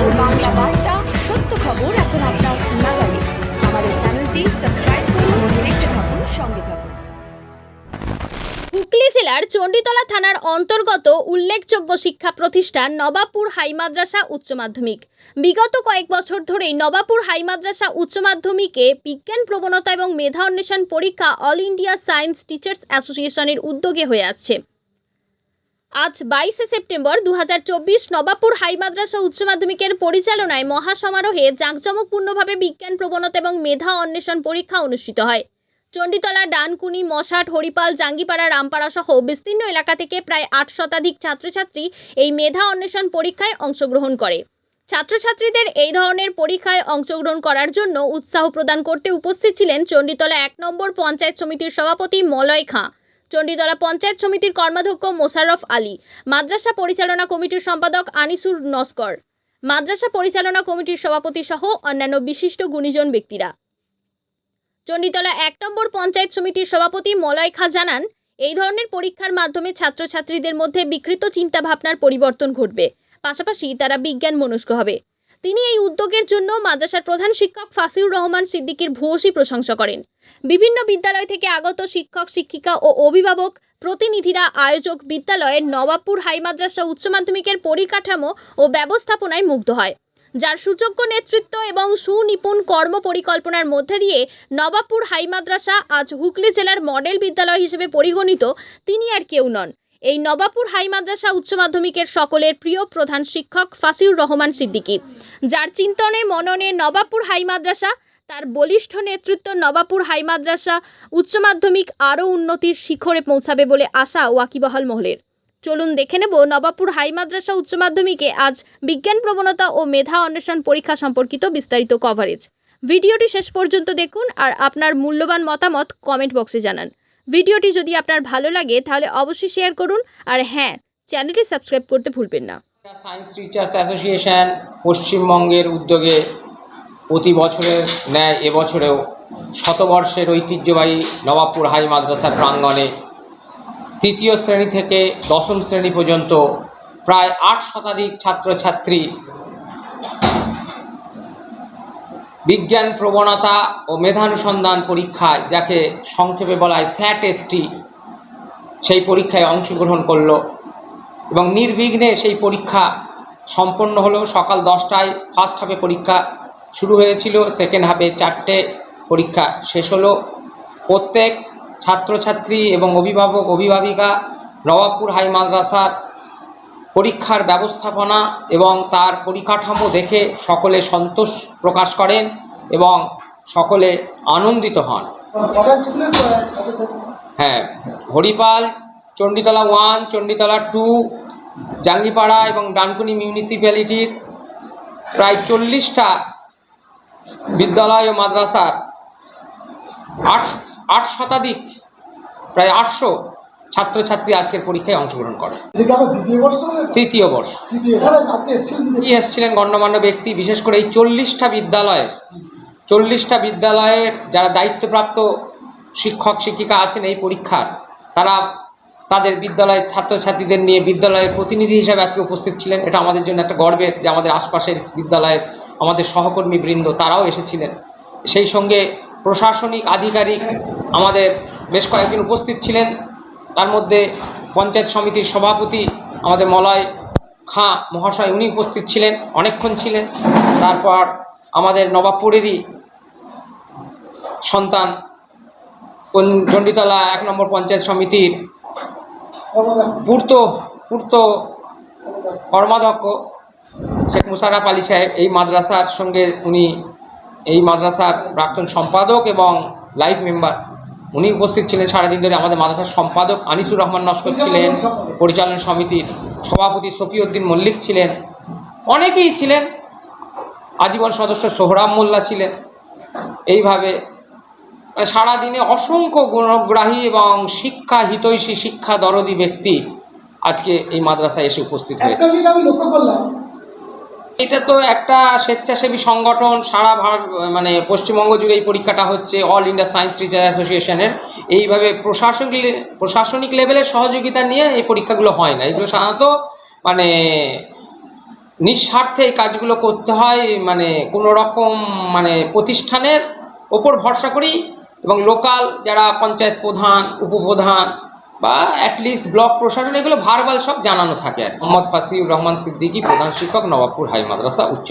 দেখছেন বাংলা বার্তা, সত্য খবর এখন আপনার নাগালে। আমাদের চ্যানেলটি সাবস্ক্রাইব করুন, দেখতে থাকুন, সঙ্গে থাকুন। হুগলি জেলার চণ্ডীতলা থানার অন্তর্গত উল্লেখযোগ্য শিক্ষা প্রতিষ্ঠান নবাবপুর হাই মাদ্রাসা উচ্চ মাধ্যমিক। বিগত কয়েক বছর ধরেই নবাবপুর হাই মাদ্রাসা উচ্চ মাধ্যমিকে বিজ্ঞান প্রবণতা এবং মেধা অন্বেষণ পরীক্ষা অল ইন্ডিয়া সায়েন্স টিচার্স অ্যাসোসিয়েশনের উদ্যোগে হয়ে আসছে। আজ বাইশে সেপ্টেম্বর দু হাজার চব্বিশ নবাবপুর হাই মাদ্রাসা উচ্চ মাধ্যমিকের পরিচালনায় মহাসমারোহে জাঁকজমকপূর্ণভাবে বিজ্ঞান প্রবণতা এবং মেধা অন্বেষণ পরীক্ষা অনুষ্ঠিত হয়। চণ্ডীতলা, ডানকুনি, মশাট, হরিপাল, জাঙ্গিপাড়া, রামপাড়া সহ বিস্তীর্ণ এলাকা থেকে প্রায় আট শতাধিক ছাত্রছাত্রী এই মেধা অন্বেষণ পরীক্ষায় অংশগ্রহণ করে। ছাত্রছাত্রীদের এই ধরনের পরীক্ষায় অংশগ্রহণ করার জন্য উৎসাহ প্রদান করতে উপস্থিত ছিলেন চণ্ডীতলা এক নম্বর পঞ্চায়েত সমিতির সভাপতি মলয় খাঁ। চণ্ডীতলা পঞ্চায়েত সমিতির কর্মাধ্যক্ষ মোশাররফ আলী, মাদ্রাসা পরিচালনা কমিটির সম্পাদক আনিসুর নস্কর, মাদ্রাসা পরিচালনা কমিটির সভাপতি সহ অন্যান্য বিশিষ্ট গুণীজন ব্যক্তিরা। চণ্ডীতলা এক নম্বর পঞ্চায়েত সমিতির সভাপতি মলয় খা জানান, এই ধরনের পরীক্ষার মাধ্যমে ছাত্রছাত্রীদের মধ্যে বিকৃত চিন্তাভাবনার পরিবর্তন ঘটবে, পাশাপাশি তারা বিজ্ঞান মনস্ক হবে। তিনি এই উদ্যোগের জন্য মাদ্রাসার প্রধান শিক্ষক ফাসিউর রহমান সিদ্দিকীর ভূয়সী প্রশংসা করেন। বিভিন্ন বিদ্যালয় থেকে আগত শিক্ষক, শিক্ষিকা ও অভিভাবক, প্রতিনিধিরা আয়োজক বিদ্যালয়ের নবাবপুর হাই মাদ্রাসা উচ্চ মাধ্যমিকের পরিকাঠামো ও ব্যবস্থাপনায় মুগ্ধ হয়। যার সুযোগ্য নেতৃত্ব এবং সুনিপুণ কর্ম পরিকল্পনার মধ্যে দিয়ে নবাবপুর হাই মাদ্রাসা আজ হুগলি জেলার মডেল বিদ্যালয় হিসেবে পরিগণিত, তিনি আর কেউ নন। এই নবাবপুর হাই মাদ্রাসা উচ্চ মাধ্যমিকের সকলের প্রিয় প্রধান শিক্ষক ফাসিউর রহমান সিদ্দিকী। যার চিন্তনে, মননে নবাবপুর হাই মাদ্রাসা, তার বলিষ্ঠ নেতৃত্ব নবাবপুর হাই মাদ্রাসা উচ্চ মাধ্যমিক আরও উন্নতির শিখরে পৌঁছাবে বলে আশা ওয়াকিবহাল মহলের। চলুন দেখে নেব নবাবপুর হাই মাদ্রাসা উচ্চ মাধ্যমিকে আজ বিজ্ঞান প্রবণতা ও মেধা অন্বেষণ পরীক্ষা সম্পর্কিত বিস্তারিত কভারেজ ভিডিওটি শেষ পর্যন্ত দেখুন আর আপনার মূল্যবান মতামত কমেন্ট বক্সে জানান। ভিডিওটি যদি আপনার ভালো লাগে, তাহলে অবশ্যই শেয়ার করুন। আর হ্যাঁ চ্যানেলটি সাবস্ক্রাইব করতে ভুলবেন না। সায়েন্স টিচার্স অ্যাসোসিয়েশন পশ্চিমবঙ্গের উদ্যোগে প্রতি বছরের ন্যায় এবছরেও শতবর্ষের ঐতিহ্যবাহী নবাবপুর হাই মাদ্রাসা প্রাঙ্গণে তৃতীয় শ্রেণি থেকে দশম শ্রেণি পর্যন্ত প্রায় আট শতাধিক ছাত্রছাত্রী বিজ্ঞান প্রবণতা ও মেধানুসন্ধান পরীক্ষায় যাকে সংক্ষেপে বলা হয় স্যাট এসটি সেই পরীক্ষায় অংশগ্রহণ করল। এবং নির্বিঘ্নে সেই পরীক্ষা সম্পন্ন হলো সকাল দশটায় ফার্স্ট হাফে পরীক্ষা শুরু হয়েছিল সেকেন্ড হাফে চারটে পরীক্ষা শেষ হলো। প্রত্যেক ছাত্রছাত্রী এবং অভিভাবক, অভিভাবিকা নবাবপুর হাই মাদ্রাসার পরীক্ষার ব্যবস্থাপনা এবং তার পরিকাঠামো দেখে সকলে সন্তোষ প্রকাশ করেন এবং সকলে আনন্দিত হন? হ্যাঁ হরিপাল চণ্ডীতলা ওয়ান চণ্ডীতলা টু জাঙ্গিপাড়া এবং ডানকুনি মিউনিসিপ্যালিটির প্রায় চল্লিশটা বিদ্যালয় ও মাদ্রাসার আট আট শতাধিক প্রায় আটশো ছাত্রছাত্রী আজকের পরীক্ষায় অংশগ্রহণ করে? তৃতীয় বর্ষ। কি এসেছিলেন গণ্যমান্য ব্যক্তি? বিশেষ করে এই চল্লিশটা বিদ্যালয়ের চল্লিশটা বিদ্যালয়ের যারা দায়িত্বপ্রাপ্ত শিক্ষক শিক্ষিকা আছেন এই পরীক্ষার তারা তাদের বিদ্যালয়ের ছাত্রছাত্রীদের নিয়ে বিদ্যালয়ের প্রতিনিধি হিসাবে আজকে উপস্থিত ছিলেন। এটা আমাদের জন্য একটা গর্বের যে আমাদের আশপাশের বিদ্যালয়ের আমাদের সহকর্মী বৃন্দ তারাও এসেছিলেন। সেই সঙ্গে প্রশাসনিক আধিকারিক আমাদের বেশ কয়েকজন উপস্থিত ছিলেন। তার মধ্যে পঞ্চায়েত সমিতির সভাপতি আমাদের মলয় খাঁ মহাশয় উনি উপস্থিত ছিলেন, অনেকক্ষণ ছিলেন তারপর আমাদের নবাবপুরেরই সন্তান চণ্ডীতলা এক নম্বর পঞ্চায়েত সমিতির পূর্ত পূর্ত। কর্মাধ্যক্ষ শেখ মুশারফ আলী সাহেব এই মাদ্রাসার সঙ্গে উনি এই মাদ্রাসার প্রাক্তন সম্পাদক এবং লাইফ মেম্বার উনি উপস্থিত ছিলেন সারাদিন ধরে আমাদের মাদ্রাসার সম্পাদক আনিসুর রহমান নস্কর ছিলেন পরিচালন সমিতির সভাপতি সফিউদ্দিন মল্লিক ছিলেন অনেকেই ছিলেন। আজীবন সদস্য সোহরাম মোল্লা ছিলেন। এইভাবে মানে সারাদিনে অসংখ্য গুণগ্রাহী এবং শিক্ষা হিতৈষী শিক্ষা দরদি ব্যক্তি আজকে এই মাদ্রাসায় এসে উপস্থিত হয়েছে। আমি লক্ষ্য করলাম এটা তো একটা স্বেচ্ছাসেবী সংগঠন সারা ভারত মানে পশ্চিমবঙ্গ জুড়ে এই পরীক্ষাটা হচ্ছে অল ইন্ডিয়া সায়েন্স টিচার অ্যাসোসিয়েশনের এইভাবে প্রশাসনিক প্রশাসনিক লেভেলের সহযোগিতা নিয়ে এই পরীক্ষাগুলো হয় না। এগুলো সাধারণত মানে নিঃস্বার্থে এই কাজগুলো করতে হয় মানে কোনো রকম মানে প্রতিষ্ঠানের ওপর ভরসা করি এবং লোকাল যারা পঞ্চায়েত প্রধান, উপপ্রধান বা অ্যাটলিস্ট ব্লক প্রশাসন, এগুলো ভারবাল সব জানানো থাকে আর। মোহাম্মদ ফাসিউর রহমান সিদ্দিকী, প্রধান শিক্ষক, নবাবপুর হাই মাদ্রাসা, উচ্চ